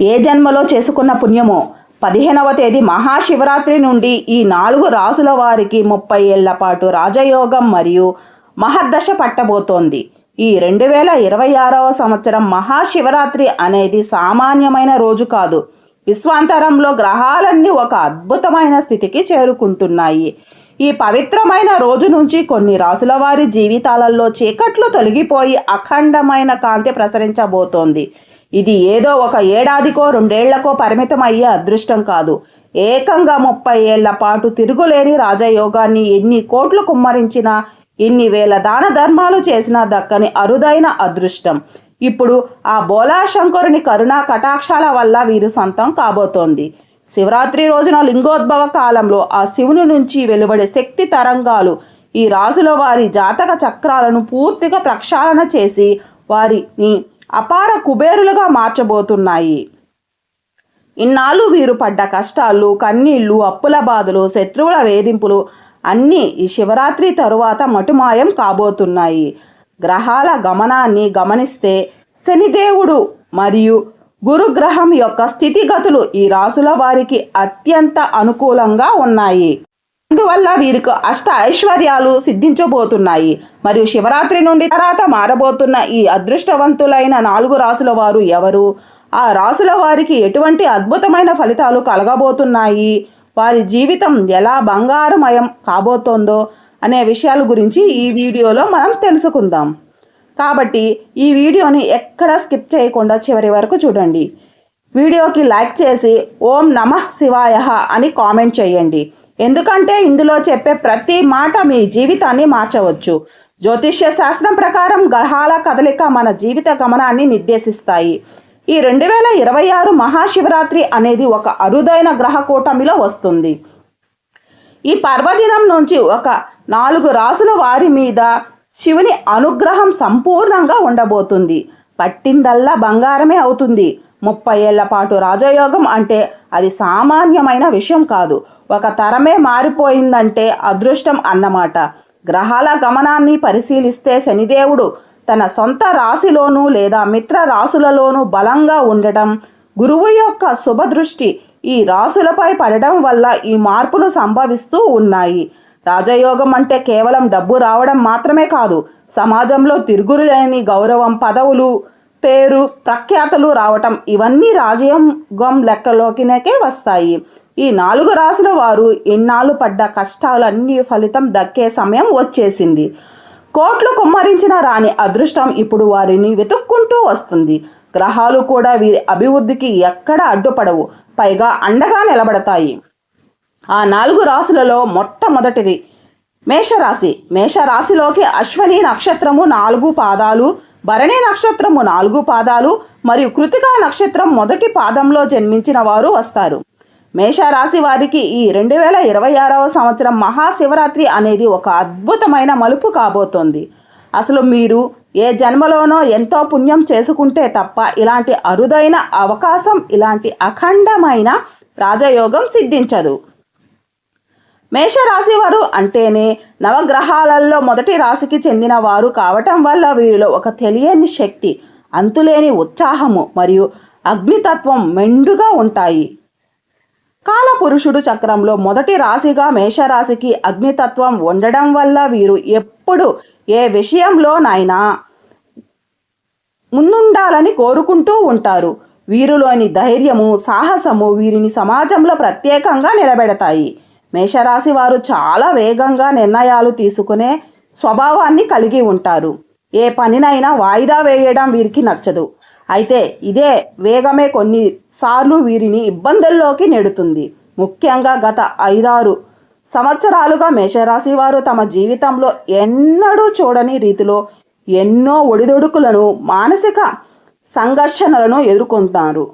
ఏ జన్మలో చేసుకున్న పుణ్యమో? పదిహేనవ తేదీ మహాశివరాత్రి నుండి ఈ నాలుగు రాసుల వారికి ముప్పై ఏళ్ళ పాటు రాజయోగం మరియు మహర్దశ పట్టబోతోంది. ఈ రెండు వేల ఇరవై ఆరవ సంవత్సరం మహాశివరాత్రి అనేది సామాన్యమైన రోజు కాదు. విశ్వాంతరంలో గ్రహాలన్నీ ఒక అద్భుతమైన స్థితికి చేరుకుంటున్నాయి. ఈ పవిత్రమైన రోజు నుంచి కొన్ని రాసుల వారి జీవితాలలో చీకట్లు తొలగిపోయి అఖండమైన కాంతి ప్రసరించబోతోంది. ఇది ఏదో ఒక ఏడాదికో రెండేళ్ళకో పరిమితం అయ్యే అదృష్టం కాదు. ఏకంగా ముప్పై ఏళ్ళ పాటు తిరుగులేని రాజయోగాన్ని ఎన్ని కోట్లు కుమ్మరించినా ఎన్ని వేల దాన ధర్మాలు చేసినా దక్కని అరుదైన అదృష్టం. ఇప్పుడు ఆ బోలా శంకరుని కరుణా కటాక్షాల వల్ల వీరు సొంతం కాబోతోంది. శివరాత్రి రోజున లింగోద్భవ కాలంలో ఆ శివుని నుంచి వెలువడే శక్తి తరంగాలు ఈ రాజుల వారి జాతక చక్రాలను పూర్తిగా ప్రక్షాళన చేసి వారిని అపార కుబేరులుగా మార్చబోతున్నాయి. ఇన్నాళ్ళు వీరు పడ్డ కష్టాలు కన్నీళ్ళు అప్పుల బాధలు శత్రువుల వేధింపులు అన్నీ ఈ శివరాత్రి తరువాత మటుమాయం కాబోతున్నాయి. గ్రహాల గమనాన్ని గమనిస్తే శనిదేవుడు మరియు గురుగ్రహం యొక్క స్థితిగతులు ఈ రాసుల వారికి అత్యంత అనుకూలంగా ఉన్నాయి. అందువల్ల వీరికి అష్ట ఐశ్వర్యాలు సిద్ధించబోతున్నాయి. మరియు శివరాత్రి నుండి తర్వాత మారబోతున్న ఈ అదృష్టవంతులైన నాలుగు రాసుల వారు ఎవరు? ఆ రాసుల వారికి ఎటువంటి అద్భుతమైన ఫలితాలు కలగబోతున్నాయి? వారి జీవితం ఎలా బంగారుమయం కాబోతోందో అనే విషయాల గురించి ఈ వీడియోలో మనం తెలుసుకుందాం. కాబట్టి ఈ వీడియోని ఎక్కడ స్కిప్ చేయకుండా చివరి వరకు చూడండి. వీడియోకి లైక్ చేసి ఓం నమః శివాయ అని కామెంట్ చేయండి. ఎందుకంటే ఇందులో చెప్పే ప్రతి మాట మీ జీవితాన్ని మార్చవచ్చు. జ్యోతిష్య శాస్త్రం ప్రకారం గ్రహాల కదలిక మన జీవిత గమనాన్ని నిర్దేశిస్తాయి. ఈ రెండు వేల ఇరవై ఆరు మహాశివరాత్రి అనేది ఒక అరుదైన గ్రహ కూటమిలో వస్తుంది. ఈ పర్వదినం నుంచి ఒక నాలుగు రాసుల వారి మీద శివుని అనుగ్రహం సంపూర్ణంగా ఉండబోతుంది. పట్టిందల్లా బంగారమే అవుతుంది. ముప్పై ఏళ్ళ పాటు రాజయోగం అంటే అది సామాన్యమైన విషయం కాదు. ఒక తరమే మారిపోయిందంటే అదృష్టం అన్నమాట. గ్రహాల గమనాన్ని పరిశీలిస్తే శనిదేవుడు తన సొంత రాశిలోనూ లేదా మిత్ర రాశులలోనూ బలంగా ఉండటం గురువు యొక్క శుభదృష్టి ఈ రాసులపై పడడం వల్ల ఈ మార్పులు సంభవిస్తూ ఉన్నాయి. రాజయోగం అంటే కేవలం డబ్బు రావడం మాత్రమే కాదు సమాజంలో తిరుగులేని గౌరవం పదవులు పేరు ప్రఖ్యాతలు రావటం ఇవన్నీ రాజయోగం లెక్కలోకినకే వస్తాయి. ఈ నాలుగు రాసుల వారు ఇన్నాళ్ళు పడ్డ కష్టాలన్నీ ఫలితం దక్కే సమయం వచ్చేసింది. కోట్లు కుమ్మరించిన రాని అదృష్టం ఇప్పుడు వారిని వెతుక్కుంటూ వస్తుంది. గ్రహాలు కూడా వీరి అభివృద్ధికి ఎక్కడ అడ్డుపడవు పైగా అండగా నిలబడతాయి. ఆ నాలుగు రాశులలో మొట్టమొదటిది మేషరాశి. మేషరాశిలోకి అశ్వని నక్షత్రము నాలుగు పాదాలు భరణి నక్షత్రము నాలుగు పాదాలు మరియు కృతికా నక్షత్రం మొదటి పాదంలో జన్మించిన వారు వస్తారు. మేషరాశి వారికి ఈ రెండు వేల ఇరవై ఆరవ సంవత్సరం మహాశివరాత్రి అనేది ఒక అద్భుతమైన మలుపు కాబోతోంది. అసలు మీరు ఏ జన్మలోనో ఎంతో పుణ్యం చేసుకుంటే తప్ప ఇలాంటి అరుదైన అవకాశం ఇలాంటి అఖండమైన రాజయోగం సిద్ధించదు. మేషరాశి వారు అంటేనే నవగ్రహాలలో మొదటి రాశికి చెందిన వారు కావటం వల్ల వీరిలో ఒక తెలియని శక్తి అంతులేని ఉత్సాహము మరియు అగ్నితత్వం మెండుగా ఉంటాయి. కాలపురుషుడు చక్రంలో మొదటి రాశిగా మేషరాశికి అగ్నితత్వం ఉండడం వల్ల వీరు ఎప్పుడు ఏ విషయంలోనైనా ముందుండాలని కోరుకుంటూ ఉంటారు. వీరిలోని ధైర్యము సాహసము వీరిని సమాజంలో ప్రత్యేకంగా నిలబెడతాయి. మేషరాశి వారు చాలా వేగంగా నిర్ణయాలు తీసుకునే స్వభావాన్ని కలిగి ఉంటారు. ఏ పనినైనా వాయిదా వేయడం వీరికి నచ్చదు. అయితే ఇదే వేగమే కొన్నిసార్లు వీరిని ఇబ్బందుల్లోకి నెడుతుంది. ముఖ్యంగా గత ఐదారు సంవత్సరాలుగా మేషరాశి వారు తమ జీవితంలో ఎన్నడూ చూడని రీతిలో ఎన్నో ఒడిదొడుకులను మానసిక సంఘర్షణలను ఎదుర్కొంటారు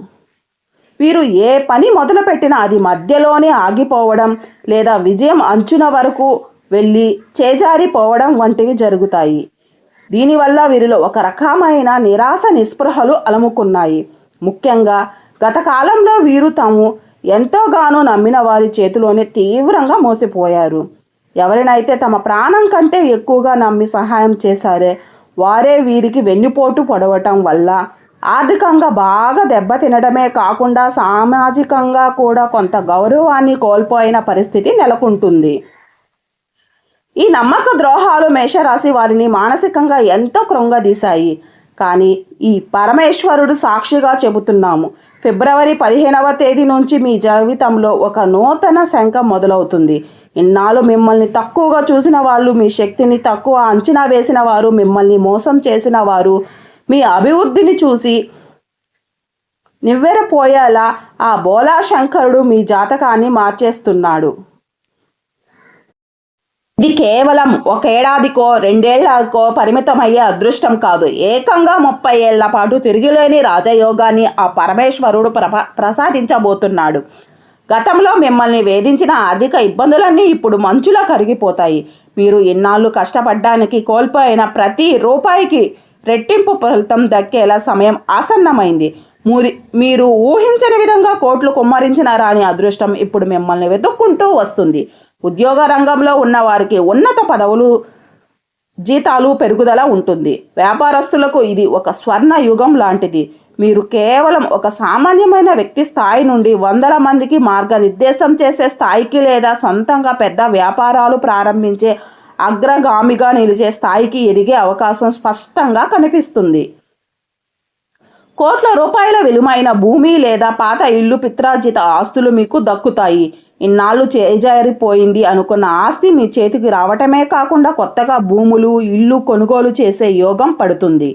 వీరు ఏ పని మొదలుపెట్టినా అది మధ్యలోనే ఆగిపోవడం లేదా విజయం అంచున వరకు వెళ్ళి చేజారిపోవడం వంటివి జరుగుతాయి. దీనివల్ల వీరిలో ఒక రకమైన నిరాశ నిస్పృహలు అలముకున్నాయి. ముఖ్యంగా గత కాలంలో వీరు తాము ఎంతోగానో నమ్మిన వారి చేతిలోనే తీవ్రంగా మోసిపోయారు. ఎవరినైతే తమ ప్రాణం కంటే ఎక్కువగా నమ్మి సహాయం చేశారే వారే వీరికి వెన్నుపోటు పొడవటం వల్ల ఆర్థికంగా బాగా దెబ్బతినడమే కాకుండా సామాజికంగా కూడా కొంత గౌరవాన్ని కోల్పోయిన పరిస్థితి నెలకొంటుంది. ఈ నమ్మక ద్రోహాలు మేషరాశి వారిని మానసికంగా ఎంతో కృంగదీశాయి. కానీ ఈ పరమేశ్వరుడు సాక్షిగా చెబుతున్నాము ఫిబ్రవరి పదిహేనవ తేదీ నుంచి మీ జీవితంలో ఒక నూతన శంఖం మొదలవుతుంది. ఇన్నాళ్ళు మిమ్మల్ని తక్కువగా చూసిన వాళ్ళు మీ శక్తిని తక్కువ అంచనా వేసిన వారు మిమ్మల్ని మోసం చేసిన వారు మీ అభివృద్ధిని చూసి నివ్వెరపోయేలా ఆ బోలా శంకరుడు మీ జాతకాన్ని మార్చేస్తున్నాడు. ఇది కేవలం ఒక ఏడాదికో రెండేళ్ళకో పరిమితమయ్యే అదృష్టం కాదు. ఏకంగా ముప్పై ఏళ్ళ పాటు తిరిగిలేని రాజయోగాన్ని ఆ పరమేశ్వరుడు ప్రప ప్రసాదించబోతున్నాడు. గతంలో మిమ్మల్ని వేధించిన ఆర్థిక ఇబ్బందులన్నీ ఇప్పుడు మంచులా కరిగిపోతాయి. మీరు ఇన్నాళ్ళు కష్టపడ్డానికి కోల్పోయిన ప్రతి రూపాయికి రెట్టింపు ఫలితం దక్కేలా సమయం ఆసన్నమైంది. మూరి మీరు ఊహించని విధంగా కోట్లు కుమ్మరించిన రాని అదృష్టం ఇప్పుడు మిమ్మల్ని వెతుక్కుంటూ వస్తుంది. ఉద్యోగ రంగంలో ఉన్న వారికి ఉన్నత పదవులు జీతాలు పెరుగుదల ఉంటుంది. వ్యాపారస్తులకు ఇది ఒక స్వర్ణ యుగం లాంటిది. మీరు కేవలం ఒక సామాన్యమైన వ్యక్తి స్థాయి నుండి వందల మందికి మార్గనిర్దేశం చేసే స్థాయికి లేదా సొంతంగా పెద్ద వ్యాపారాలు ప్రారంభించే అగ్రగామిగా నిలిచే స్థాయికి ఎదిగే అవకాశం స్పష్టంగా కనిపిస్తుంది. కోట్ల రూపాయల విలువైన భూమి లేదా పాత ఇల్లు పిత్రార్జిత ఆస్తులు మీకు దక్కుతాయి. ఇన్నాళ్ళు చేజారిపోయింది అనుకున్న ఆస్తి మీ చేతికి రావటమే కాకుండా కొత్తగా భూములు ఇల్లు కొనుగోలు చేసే యోగం పడుతుంది.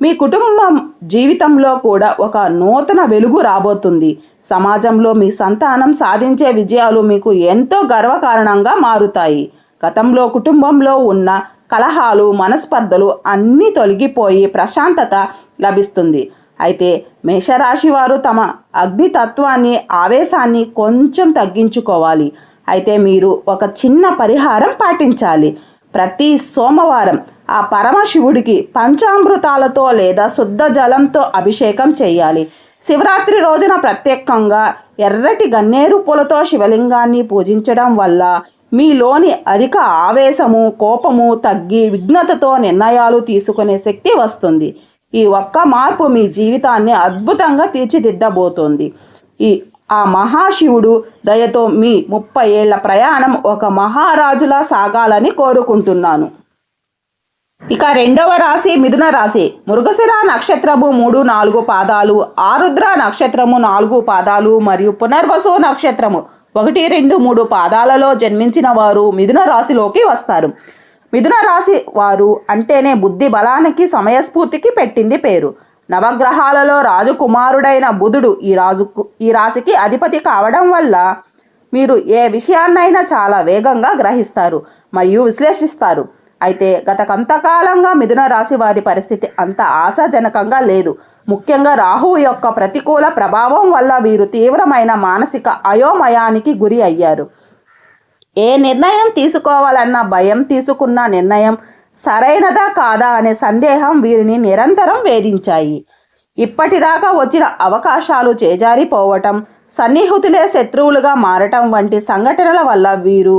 మీ కుటుంబం జీవితంలో కూడా ఒక నూతన వెలుగు రాబోతుంది. సమాజంలో మీ సంతానం సాధించే విజయాలు మీకు ఎంతో గర్వకారణంగా మారుతాయి. గతంలో కుటుంబంలో ఉన్న కలహాలు మనస్పర్ధలు అన్నీ తొలగిపోయి ప్రశాంతత లభిస్తుంది. అయితే మేషరాశి వారు తమ అగ్నితత్వాన్ని ఆవేశాన్ని కొంచెం తగ్గించుకోవాలి. అయితే మీరు ఒక చిన్న పరిహారం పాటించాలి. ప్రతి సోమవారం ఆ పరమశివుడికి పంచామృతాలతో లేదా శుద్ధ జలంతో అభిషేకం చేయాలి. శివరాత్రి రోజున ప్రత్యేకంగా ఎర్రటి గన్నేరు పూలతో శివలింగాన్ని పూజించడం వల్ల మీలోని అధిక ఆవేశము కోపము తగ్గి విఘ్నతతో నిర్ణయాలు తీసుకునే శక్తి వస్తుంది. ఈ ఒక్క మార్పు మీ జీవితాన్ని అద్భుతంగా తీర్చిదిద్దబోతోంది. ఈ ఆ మహాశివుడు దయతో మీ ముప్పై ఏళ్ళ ప్రయాణం ఒక మహారాజులా సాగాలని కోరుకుంటున్నాను. ఇక రెండవ రాశి మిథున రాశి. మృగశిర నక్షత్రము మూడు నాలుగు పాదాలు ఆరుద్ర నక్షత్రము నాలుగు పాదాలు మరియు పునర్వసు నక్షత్రము ఒకటి రెండు మూడు పాదాలలో జన్మించిన వారు మిథున రాశిలోకి వస్తారు. మిథున రాశి వారు అంటేనే బుద్ధి బలానికి సమయస్ఫూర్తికి పెట్టింది పేరు. నవగ్రహాలలో రాజకుమారుడైన బుధుడు ఈ రాజుకు ఈ రాశికి అధిపతి కావడం వల్ల మీరు ఏ విషయాన్నైనా చాలా వేగంగా గ్రహిస్తారు మరియు విశ్లేషిస్తారు. అయితే గత కొంతకాలంగా మిథున రాశి వారి పరిస్థితి అంత ఆశాజనకంగా లేదు. ముఖ్యంగా రాహువు యొక్క ప్రతికూల ప్రభావం వల్ల వీరు తీవ్రమైన మానసిక అయోమయానికి గురి అయ్యారు. ఏ నిర్ణయం తీసుకోవాలన్న భయం తీసుకున్న నిర్ణయం సరైనదా కాదా అనే సందేహం వీరిని నిరంతరం వేధించాయి. ఇప్పటిదాకా వచ్చిన అవకాశాలు చేజారిపోవటం సన్నిహితులే శత్రువులుగా మారటం వంటి సంఘటనల వల్ల వీరు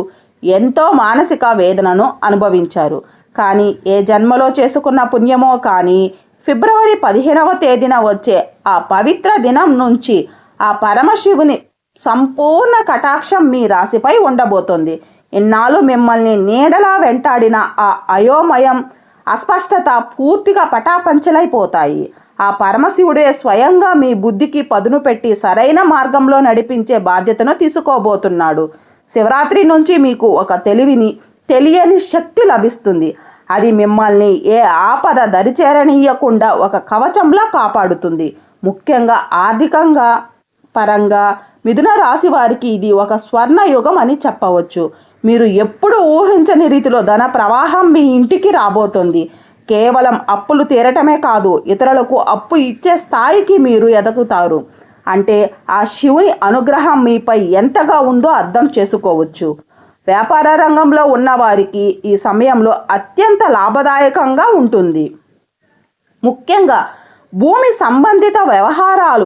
ఎంతో మానసిక వేదనను అనుభవించారు. కానీ ఏ జన్మలో చేసుకున్న పుణ్యమో కానీ ఫిబ్రవరి పదిహేనవ తేదీన వచ్చే ఆ పవిత్ర దినం నుంచి ఆ పరమశివుని సంపూర్ణ కటాక్షం మీ రాశిపై ఉండబోతోంది. ఇన్నాళ్ళు మిమ్మల్ని నీడలా వెంటాడిన ఆ అయోమయం అస్పష్టత పూర్తిగా పటాపంచలైపోతాయి. ఆ పరమశివుడే స్వయంగా మీ బుద్ధికి పదును పెట్టి సరైన మార్గంలో నడిపించే బాధ్యతను తీసుకోబోతున్నాడు. శివరాత్రి నుంచి మీకు ఒక తెలివిని తెలియని శక్తి లభిస్తుంది. అది మిమ్మల్ని ఏ ఆపద దరిచేరనీయకుండా ఒక కవచంలా కాపాడుతుంది. ముఖ్యంగా ఆర్థికంగా పరంగా మిథున రాశి వారికి ఇది ఒక స్వర్ణ యుగం అని చెప్పవచ్చు. మీరు ఎప్పుడు ఊహించని రీతిలో ధన ప్రవాహం మీ ఇంటికి రాబోతుంది. కేవలం అప్పులు తీరటమే కాదు ఇతరులకు అప్పు ఇచ్చే స్థాయికి మీరు ఎదుగుతారు. అంటే ఆ శివుని అనుగ్రహం మీపై ఎంతగా ఉందో అర్థం చేసుకోవచ్చు. వ్యాపార రంగంలో ఉన్నవారికి ఈ సమయంలో అత్యంత లాభదాయకంగా ఉంటుంది. ముఖ్యంగా భూమి సంబంధిత వ్యవహారాలు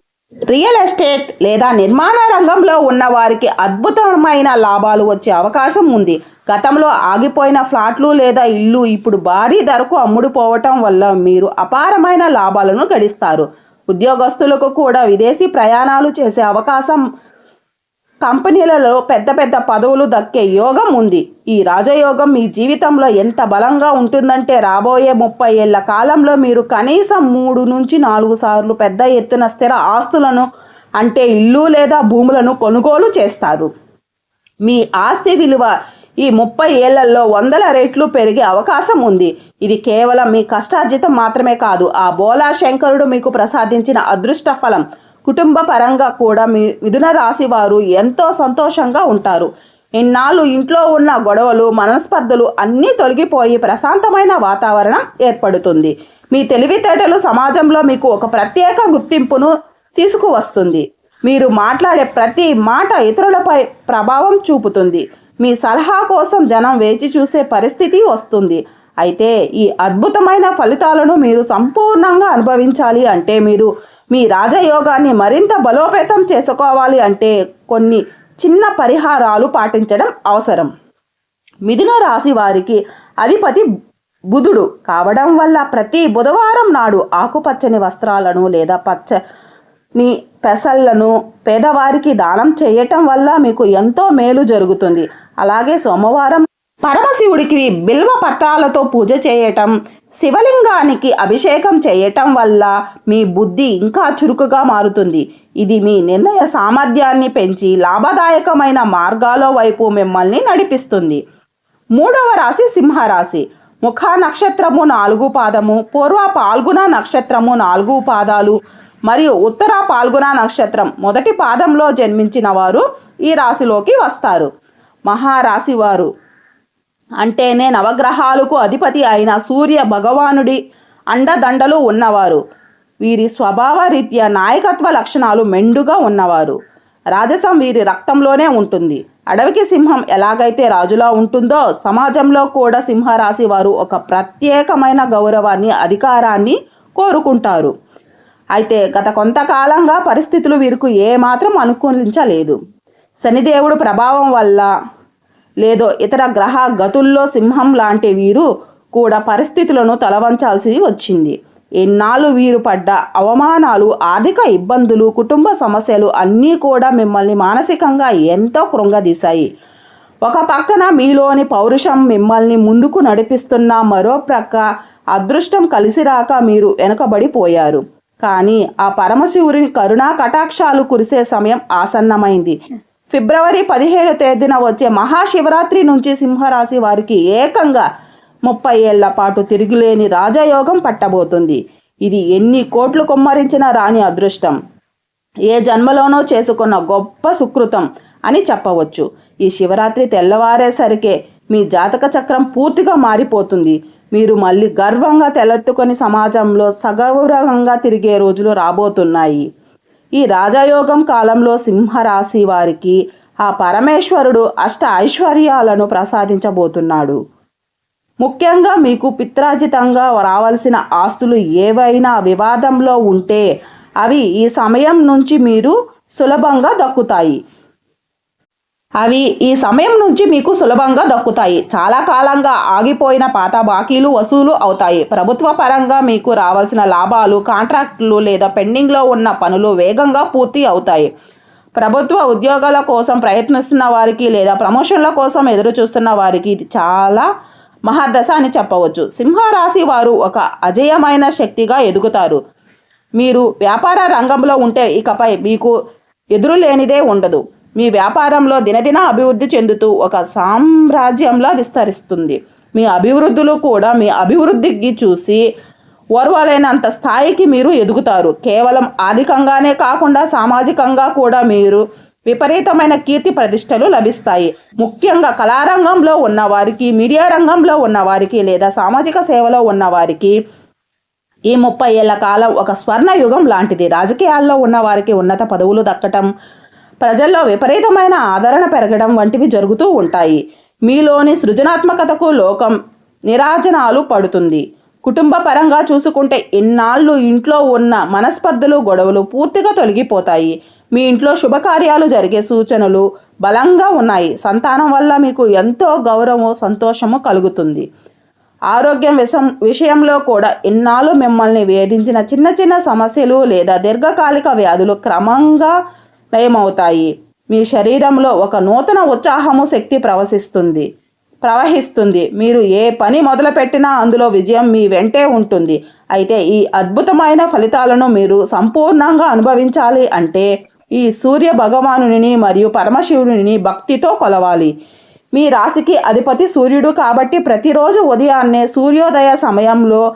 రియల్ ఎస్టేట్ లేదా నిర్మాణ రంగంలో ఉన్న వారికి అద్భుతమైన లాభాలు వచ్చే అవకాశం ఉంది. గతంలో ఆగిపోయిన ఫ్లాట్లు లేదా ఇల్లు ఇప్పుడు భారీ ధరకు అమ్ముడుపోవటం వల్ల మీరు అపారమైన లాభాలను గడిస్తారు. ఉద్యోగస్తులకు కూడా విదేశీ ప్రయాణాలు చేసే అవకాశం కంపెనీలలో పెద్ద పెద్ద పదవులు దక్కే యోగం ఉంది. ఈ రాజయోగం మీ జీవితంలో ఎంత బలంగా ఉంటుందంటే రాబోయే ముప్పై ఏళ్ళ కాలంలో మీరు కనీసం మూడు నుంచి నాలుగు సార్లు పెద్ద ఎత్తున స్థిర ఆస్తులను అంటే ఇల్లు లేదా భూములను కొనుగోలు చేస్తారు. మీ ఆస్తి విలువ ఈ ముప్పై ఏళ్ళలో వందల రెట్లు పెరిగే అవకాశం ఉంది. ఇది కేవలం మీ కష్టార్జితం మాత్రమే కాదు ఆ బోలా శంకరుడు మీకు ప్రసాదించిన అదృష్ట ఫలం. కుటుంబ పరంగా కూడా మీ మిథున రాశి వారు ఎంతో సంతోషంగా ఉంటారు. ఇన్నాళ్ళు ఇంట్లో ఉన్న గొడవలు మనస్పర్ధలు అన్నీ తొలగిపోయి ప్రశాంతమైన వాతావరణం ఏర్పడుతుంది. మీ తెలివితేటలు సమాజంలో మీకు ఒక ప్రత్యేక గుర్తింపును తీసుకువస్తుంది. మీరు మాట్లాడే ప్రతి మాట ఇతరులపై ప్రభావం చూపుతుంది. మీ సలహా కోసం జనం వేచి చూసే పరిస్థితి వస్తుంది. అయితే ఈ అద్భుతమైన ఫలితాలను మీరు సంపూర్ణంగా అనుభవించాలి అంటే మీరు మీ రాజయోగాన్ని మరింత బలోపేతం చేసుకోవాలి అంటే కొన్ని చిన్న పరిహారాలు పాటించడం అవసరం. మిథున రాశి వారికి అధిపతి బుధుడు కావడం వల్ల ప్రతి బుధవారం నాడు ఆకుపచ్చని వస్త్రాలను లేదా పచ్చని పెసళ్ళను పేదవారికి దానం చేయటం వల్ల మీకు ఎంతో మేలు జరుగుతుంది. అలాగే సోమవారం పరమశివుడికి బిల్వ పత్రాలతో పూజ చేయటం శివలింగానికి అభిషేకం చేయటం వల్ల మీ బుద్ధి ఇంకా చురుకుగా మారుతుంది. ఇది మీ నిర్ణయ సామర్థ్యాన్ని పెంచి లాభదాయకమైన మార్గాల వైపు మిమ్మల్ని నడిపిస్తుంది. మూడవ రాశి సింహరాశి. ముఖ నక్షత్రము నాలుగు పాదము పూర్వ పాల్గుణ నక్షత్రము నాలుగు పాదాలు మరియు ఉత్తర పాల్గుణ నక్షత్రం మొదటి పాదంలో జన్మించిన వారు ఈ రాశిలోకి వస్తారు. మహారాశివారు. అంటేనే నవగ్రహాలకు అధిపతి అయిన సూర్య భగవానుడి అండదండలు ఉన్నవారు. వీరి స్వభావ రీత్యా నాయకత్వ లక్షణాలు మెండుగా ఉన్నవారు. రాజసం వీరి రక్తంలోనే ఉంటుంది. అడవికి సింహం ఎలాగైతే రాజులా ఉంటుందో సమాజంలో కూడా సింహరాశి వారు ఒక ప్రత్యేకమైన గౌరవాన్ని అధికారాన్ని కోరుకుంటారు. అయితే గత కొంతకాలంగా పరిస్థితులు వీరికి ఏమాత్రం అనుకూలించలేదు. శనిదేవుడు ప్రభావం వల్ల లేదో ఇతర గ్రహ గతుల్లో సింహం లాంటి వీరు కూడా పరిస్థితులను తలవంచాల్సి వచ్చింది. ఎన్నాళ్ళు వీరు పడ్డ అవమానాలు ఆర్థిక ఇబ్బందులు కుటుంబ సమస్యలు అన్నీ కూడా మిమ్మల్ని మానసికంగా ఎంతో కృంగదీశాయి. ఒక పక్కన మీలోని పౌరుషం మిమ్మల్ని ముందుకు నడిపిస్తున్న మరో ప్రక్క అదృష్టం కలిసి రాక మీరు వెనుకబడిపోయారు. కానీ ఆ పరమశివుని కరుణా కటాక్షాలు కురిసే సమయం ఆసన్నమైంది. ఫిబ్రవరి పదిహేడు తేదీన వచ్చే మహాశివరాత్రి నుంచి సింహరాశి వారికి ఏకంగా ముప్పై ఏళ్ళ పాటు తిరుగులేని రాజయోగం పట్టబోతుంది. ఇది ఎన్ని కోట్లు కుమ్మరించినా రాని అదృష్టం. ఏ జన్మలోనో చేసుకున్న గొప్ప సుకృతం అని చెప్పవచ్చు. ఈ శివరాత్రి తెల్లవారేసరికే మీ జాతక చక్రం పూర్తిగా మారిపోతుంది. మీరు మళ్ళీ గర్వంగా తెలెత్తుకొని సమాజంలో సగౌరవంగా తిరిగే రోజులు రాబోతున్నాయి. ఈ రాజయోగం కాలంలో సింహరాశి వారికి ఆ పరమేశ్వరుడు అష్ట ఐశ్వర్యాలను ప్రసాదించబోతున్నాడు. ముఖ్యంగా మీకు పిత్రాజితంగా రావాల్సిన ఆస్తులు ఏవైనా వివాదంలో ఉంటే అవి ఈ సమయం నుంచి మీరు సులభంగా దక్కుతాయి. అవి ఈ సమయం నుంచి మీకు సులభంగా దక్కుతాయి. చాలా కాలంగా ఆగిపోయిన పాత బాకీలు వసూలు అవుతాయి. ప్రభుత్వ పరంగా మీకు రావాల్సిన లాభాలు కాంట్రాక్టులు లేదా పెండింగ్లో ఉన్న పనులు వేగంగా పూర్తి అవుతాయి. ప్రభుత్వ ఉద్యోగాల కోసం ప్రయత్నిస్తున్న వారికి లేదా ప్రమోషన్ల కోసం ఎదురు చూస్తున్న వారికి ఇది చాలా మహాదశ అని చెప్పవచ్చు. సింహరాశి వారు ఒక అజేయమైన శక్తిగా ఎదుగుతారు. మీరు వ్యాపార రంగంలో ఉంటే ఇకపై మీకు ఎదురులేనిదే ఉండదు. మీ వ్యాపారంలో దినదిన అభివృద్ధి చెందుతూ ఒక సామ్రాజ్యంలా విస్తరిస్తుంది. మీ అభివృద్ధులు కూడా మీ అభివృద్ధికి చూసి ఓర్వలేనంత స్థాయికి మీరు ఎదుగుతారు. కేవలం ఆర్థికంగానే కాకుండా సామాజికంగా కూడా మీరు విపరీతమైన కీర్తి ప్రతిష్టలు లభిస్తాయి. ముఖ్యంగా కళారంగంలో ఉన్నవారికి మీడియా రంగంలో ఉన్నవారికి లేదా సామాజిక సేవలో ఉన్నవారికి ఈ ముప్పై ఏళ్ళ కాలం ఒక స్వర్ణ యుగం లాంటిది. రాజకీయాల్లో ఉన్నవారికి ఉన్నత పదవులు దక్కటం ప్రజల్లో విపరీతమైన ఆదరణ పెరగడం వంటివి జరుగుతూ ఉంటాయి. మీలోని సృజనాత్మకతకు లోకం నిరాజనాలు పడుతుంది. కుటుంబ పరంగా చూసుకుంటే ఇన్నాళ్ళు ఇంట్లో ఉన్న మనస్పర్ధలు గొడవలు పూర్తిగా తొలగిపోతాయి. మీ ఇంట్లో శుభకార్యాలు జరిగే సూచనలు బలంగా ఉన్నాయి. సంతానం వల్ల మీకు ఎంతో గౌరవము సంతోషము కలుగుతుంది. ఆరోగ్యం విషం విషయంలో కూడా ఇన్నాళ్ళు మిమ్మల్ని వేధించిన చిన్న చిన్న సమస్యలు లేదా దీర్ఘకాలిక వ్యాధులు క్రమంగా లయమవుతాయి మీ శరీరంలో ఒక నూతన ఉత్సాహము శక్తి ప్రవశిస్తుంది. ప్రవహిస్తుంది. మీరు ఏ పని మొదలుపెట్టినా అందులో విజయం మీ వెంటే ఉంటుంది. అయితే ఈ అద్భుతమైన ఫలితాలను మీరు సంపూర్ణంగా అనుభవించాలి అంటే ఈ సూర్య భగవానుని మరియు పరమశివుని భక్తితో కొలవాలి. మీ రాశికి అధిపతి సూర్యుడు కాబట్టి ప్రతిరోజు ఉదయాన్నే సూర్యోదయ సమయంలో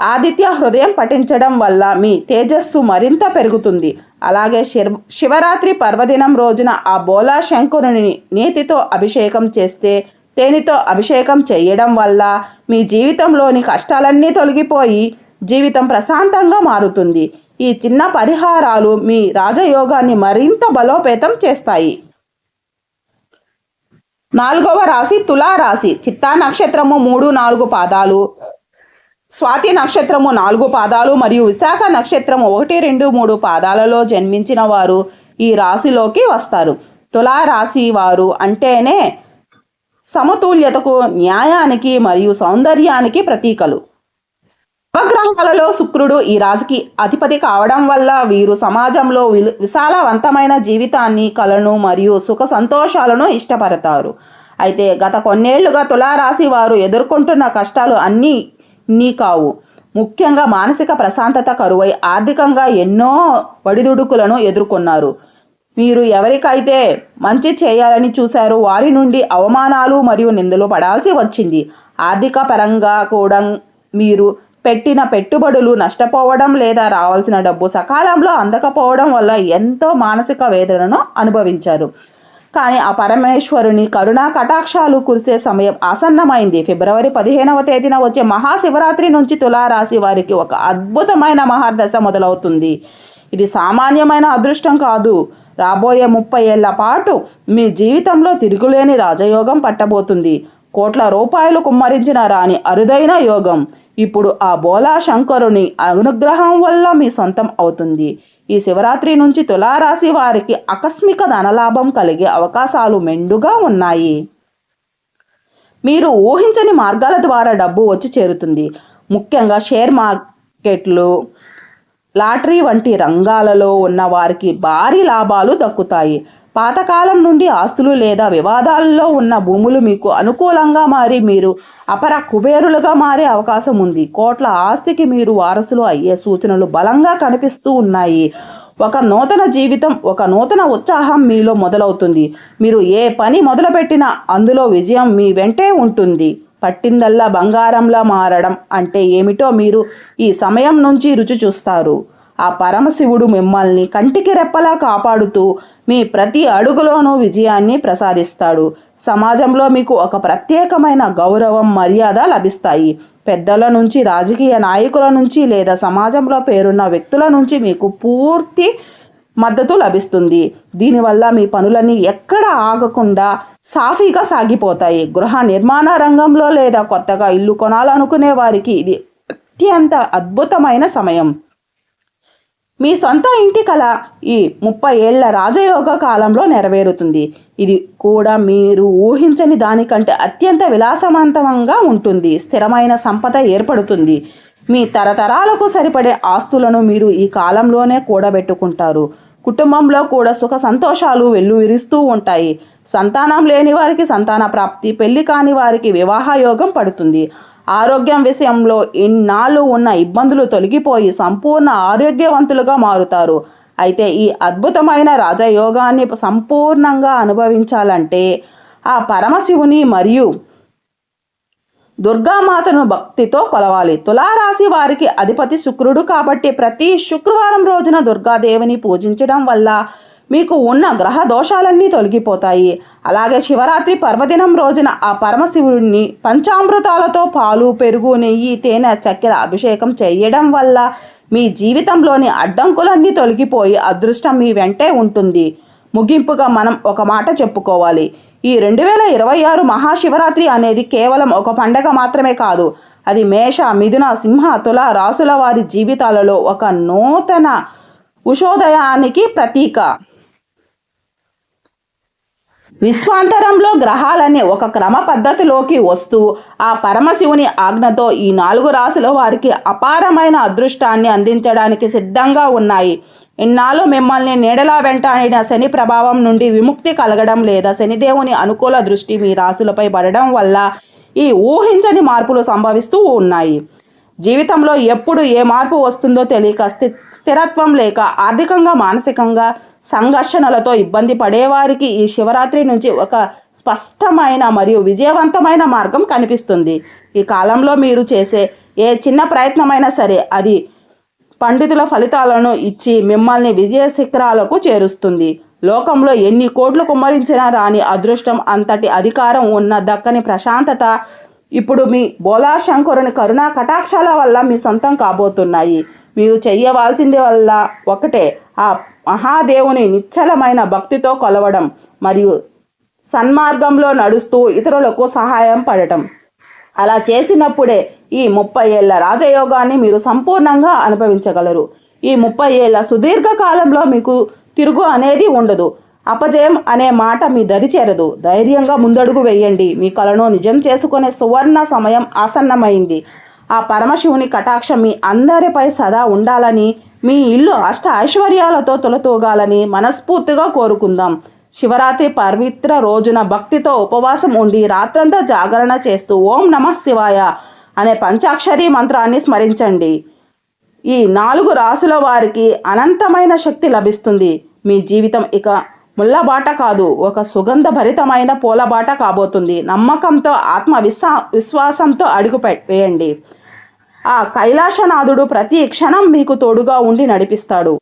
ఆదిత్య హృదయం పఠించడం వల్ల మీ తేజస్సు మరింత పెరుగుతుంది. అలాగే శివ శివరాత్రి పర్వదినం రోజున ఆ బోలా శంకరుని నీతితో అభిషేకం చేస్తే తేనెతో అభిషేకం చేయడం వల్ల మీ జీవితంలోని కష్టాలన్నీ తొలగిపోయి జీవితం ప్రశాంతంగా మారుతుంది. ఈ చిన్న పరిహారాలు మీ రాజయోగాన్ని మరింత బలోపేతం చేస్తాయి. నాలుగవ రాశి తులా రాశి చిత్తా నక్షత్రము మూడు నాలుగు పాదాలు. స్వాతి నక్షత్రము నాలుగు పాదాలు మరియు విశాఖ నక్షత్రము ఒకటి రెండు మూడు పాదాలలో జన్మించిన వారు ఈ రాశిలోకి వస్తారు. తులారాశి వారు అంటేనే సమతుల్యతకు న్యాయానికి మరియు సౌందర్యానికి ప్రతీకలు. నవగ్రహాలలో శుక్రుడు ఈ రాశికి అధిపతి కావడం వల్ల వీరు సమాజంలో విశాలవంతమైన జీవితాన్ని కలను మరియు సుఖ సంతోషాలను ఇష్టపడతారు. అయితే గత కొన్నేళ్ళుగా తులారాశి వారు ఎదుర్కొంటున్న కష్టాలు అన్నీ నీ కావు ముఖ్యంగా మానసిక ప్రశాంతత కరువై ఆర్థికంగా ఎన్నో ఒడిదుడుకులను ఎదుర్కొన్నారు. మీరు ఎవరికైతే మంచి చేయాలని చూశారో వారి నుండి అవమానాలు మరియు నిందలు పడాల్సి వచ్చింది. ఆర్థిక పరంగా కూడా మీరు పెట్టిన పెట్టుబడులు నష్టపోవడం లేదా రావాల్సిన డబ్బు సకాలంలో అందకపోవడం వల్ల ఎంతో మానసిక వేదనను అనుభవించారు. కానీ ఆ పరమేశ్వరుని కరుణా కటాక్షాలు కురిసే సమయం ఆసన్నమైంది. ఫిబ్రవరి పదిహేనవ తేదీన వచ్చే మహాశివరాత్రి నుంచి తులారాశి వారికి ఒక అద్భుతమైన మహాదశ మొదలవుతుంది. ఇది సామాన్యమైన అదృష్టం కాదు. రాబోయే ముప్పై ఏళ్ళ పాటు మీ జీవితంలో తిరుగులేని రాజయోగం పట్టబోతుంది. కోట్ల రూపాయలు కుమ్మరించిన రాని అరుదైన యోగం. ఇప్పుడు ఆ బోలా శంకరుని అనుగ్రహం వల్ల మీ సొంతం అవుతుంది. ఈ శివరాత్రి నుంచి తులారాశి వారికి ఆకస్మిక ధనలాభం కలిగే అవకాశాలు మెండుగా ఉన్నాయి. మీరు ఊహించని మార్గాల ద్వారా డబ్బు వచ్చి చేరుతుంది. ముఖ్యంగా షేర్ మార్కెట్లు లాటరీ వంటి రంగాలలో ఉన్న వారికి భారీ లాభాలు దక్కుతాయి. పాతకాలం నుండి ఆస్తులు లేదా వివాదాల్లో ఉన్న భూములు మీకు అనుకూలంగా మారి మీరు అపర కుబేరులుగా మారే అవకాశం ఉంది. కోట్ల ఆస్తికి మీరు వారసులు అయ్యే సూచనలు బలంగా కనిపిస్తూ ఉన్నాయి. ఒక నూతన జీవితం ఒక నూతన ఉత్సాహం మీలో మొదలవుతుంది. మీరు ఏ పని మొదలుపెట్టినా అందులో విజయం మీ వెంటే ఉంటుంది. పట్టిందల్లా బంగారంలా మారడం అంటే ఏమిటో మీరు ఈ సమయం నుంచి రుచి చూస్తారు. ఆ పరమశివుడు మిమ్మల్ని కంటికి రెప్పలా కాపాడుతూ మీ ప్రతి అడుగులోనూ విజయాన్ని ప్రసాదిస్తాడు. సమాజంలో మీకు ఒక ప్రత్యేకమైన గౌరవం మర్యాద లభిస్తాయి. పెద్దల నుంచి రాజకీయ నాయకుల నుంచి లేదా సమాజంలో పేరున్న వ్యక్తుల నుంచి మీకు పూర్తి మద్దతు లభిస్తుంది. దీనివల్ల మీ పనులన్నీ ఎక్కడ ఆగకుండా సాఫీగా సాగిపోతాయి. గృహ నిర్మాణ రంగంలో లేదా కొత్తగా ఇల్లు కొనాలనుకునే వారికి ఇది అత్యంత అద్భుతమైన సమయం. మీ సొంత ఇంటి కల ఈ ముప్పై ఏళ్ళ రాజయోగ కాలంలో నెరవేరుతుంది. ఇది కూడా మీరు ఊహించని దానికంటే అత్యంత విలాసవంతంగా ఉంటుంది. స్థిరమైన సంపద ఏర్పడుతుంది. మీ తరతరాలకు సరిపడే ఆస్తులను మీరు ఈ కాలంలోనే కూడబెట్టుకుంటారు. కుటుంబంలో కూడా సుఖ సంతోషాలు వెల్లువిరుస్తూ ఉంటాయి. సంతానం లేని వారికి సంతాన ప్రాప్తి పెళ్ళి కాని వారికి వివాహయోగం పడుతుంది. ఆరోగ్యం విషయంలో ఇన్నాళ్ళు ఉన్న ఇబ్బందులు తొలగిపోయి సంపూర్ణ ఆరోగ్యవంతులుగా మారుతారు. అయితే ఈ అద్భుతమైన రాజయోగాన్ని సంపూర్ణంగా అనుభవించాలంటే ఆ పరమశివుని మరియు దుర్గామాతను భక్తితో కొలవాలి. తులారాశి వారికి అధిపతి శుక్రుడు కాబట్టి ప్రతి శుక్రవారం రోజున దుర్గాదేవిని పూజించడం వల్ల మీకు ఉన్న గ్రహ దోషాలన్నీ తొలగిపోతాయి. అలాగే శివరాత్రి పర్వదినం రోజున ఆ పరమశివుడిని పంచామృతాలతో పాలు పెరుగు నెయ్యి తేనె చక్కెర అభిషేకం చేయడం వల్ల మీ జీవితంలోని అడ్డంకులన్నీ తొలగిపోయి అదృష్టం మీ వెంటే ఉంటుంది. ముగింపుగా మనం ఒక మాట చెప్పుకోవాలి. ఈ రెండు వేల ఇరవై ఆరు మహాశివరాత్రి అనేది కేవలం ఒక పండగ మాత్రమే కాదు. అది మేష మిథున సింహ తుల రాసుల వారి జీవితాలలో ఒక నూతన ఉషోదయానికి ప్రతీక. విశ్వాంతరంలో గ్రహాలన్నీ ఒక క్రమ పద్ధతిలోకి వస్తూ ఆ పరమశివుని ఆజ్ఞతో ఈ నాలుగు రాశుల వారికి అపారమైన అదృష్టాన్ని అందించడానికి సిద్ధంగా ఉన్నాయి. ఇన్నాళ్ళు మిమ్మల్ని నీడలా వెంటాడిన శని ప్రభావం నుండి విముక్తి కలగడం లేదా శనిదేవుని అనుకూల దృష్టి మీ రాశులపై పడడం వల్ల ఈ ఊహించని మార్పులు సంభవిస్తూ ఉన్నాయి. జీవితంలో ఎప్పుడు ఏ మార్పు వస్తుందో తెలియక స్థి స్థిరత్వం లేక ఆర్థికంగా మానసికంగా సంఘర్షణలతో ఇబ్బంది పడేవారికి ఈ శివరాత్రి నుంచి ఒక స్పష్టమైన మరియు విజయవంతమైన మార్గం కనిపిస్తుంది. ఈ కాలంలో మీరు చేసే ఏ చిన్న ప్రయత్నమైనా సరే అది పండితుల ఫలితాలను ఇచ్చి మిమ్మల్ని విజయ శిఖరాలకు చేరుస్తుంది. లోకంలో ఎన్ని కోట్లు కుమ్మరించినా రాని అదృష్టం అంతటి అధికారం ఉన్న దక్కని ప్రశాంతత ఇప్పుడు మీ బోలా శంకరుని కరుణా కటాక్షాల వల్ల మీ సొంతం కాబోతున్నాయి. మీరు చెయ్యవలసింది వల్ల ఒకటే. ఆ మహాదేవుని నిశ్చలమైన భక్తితో కొలవడం మరియు సన్మార్గంలో నడుస్తూ ఇతరులకు సహాయం పడటం. అలా చేసినప్పుడే ఈ ముప్పై ఏళ్ళ రాజయోగాన్ని మీరు సంపూర్ణంగా అనుభవించగలరు. ఈ ముప్పై ఏళ్ళ సుదీర్ఘ కాలంలో మీకు తిరుగు అనేది ఉండదు. అపజయం అనే మాట మీ దరి చేరదు. ధైర్యంగా ముందడుగు వేయండి. మీ కలను నిజం చేసుకునే సువర్ణ సమయం ఆసన్నమైంది. ఆ పరమశివుని కటాక్షం మీ అందరిపై సదా ఉండాలని మీ ఇల్లు అష్ట ఐశ్వర్యాలతో తొలతూగాలని మనస్ఫూర్తిగా కోరుకుందాం. శివరాత్రి పవిత్ర రోజున భక్తితో ఉపవాసం ఉండి రాత్రంతా జాగరణ చేస్తూ ఓం నమః శివాయ అనే పంచాక్షరి మంత్రాన్ని స్మరించండి. ఈ నాలుగు రాసుల వారికి అనంతమైన శక్తి లభిస్తుంది. మీ జీవితం ఇక ముళ్ళబాట కాదు ఒక సుగంధ భరితమైన పూలబాట కాబోతుంది. నమ్మకంతో ఆత్మ విశ్వా విశ్వాసంతో అడుగు వేయండి. ఆ కైలాసనాథుడు ప్రతి క్షణం మీకు తోడుగా ఉండి నడిపిస్తాడు.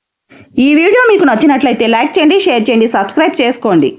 ఈ వీడియో మీకు నచ్చినట్లయితే లైక్ చేయండి షేర్ చేయండి సబ్స్క్రైబ్ చేసుకోండి.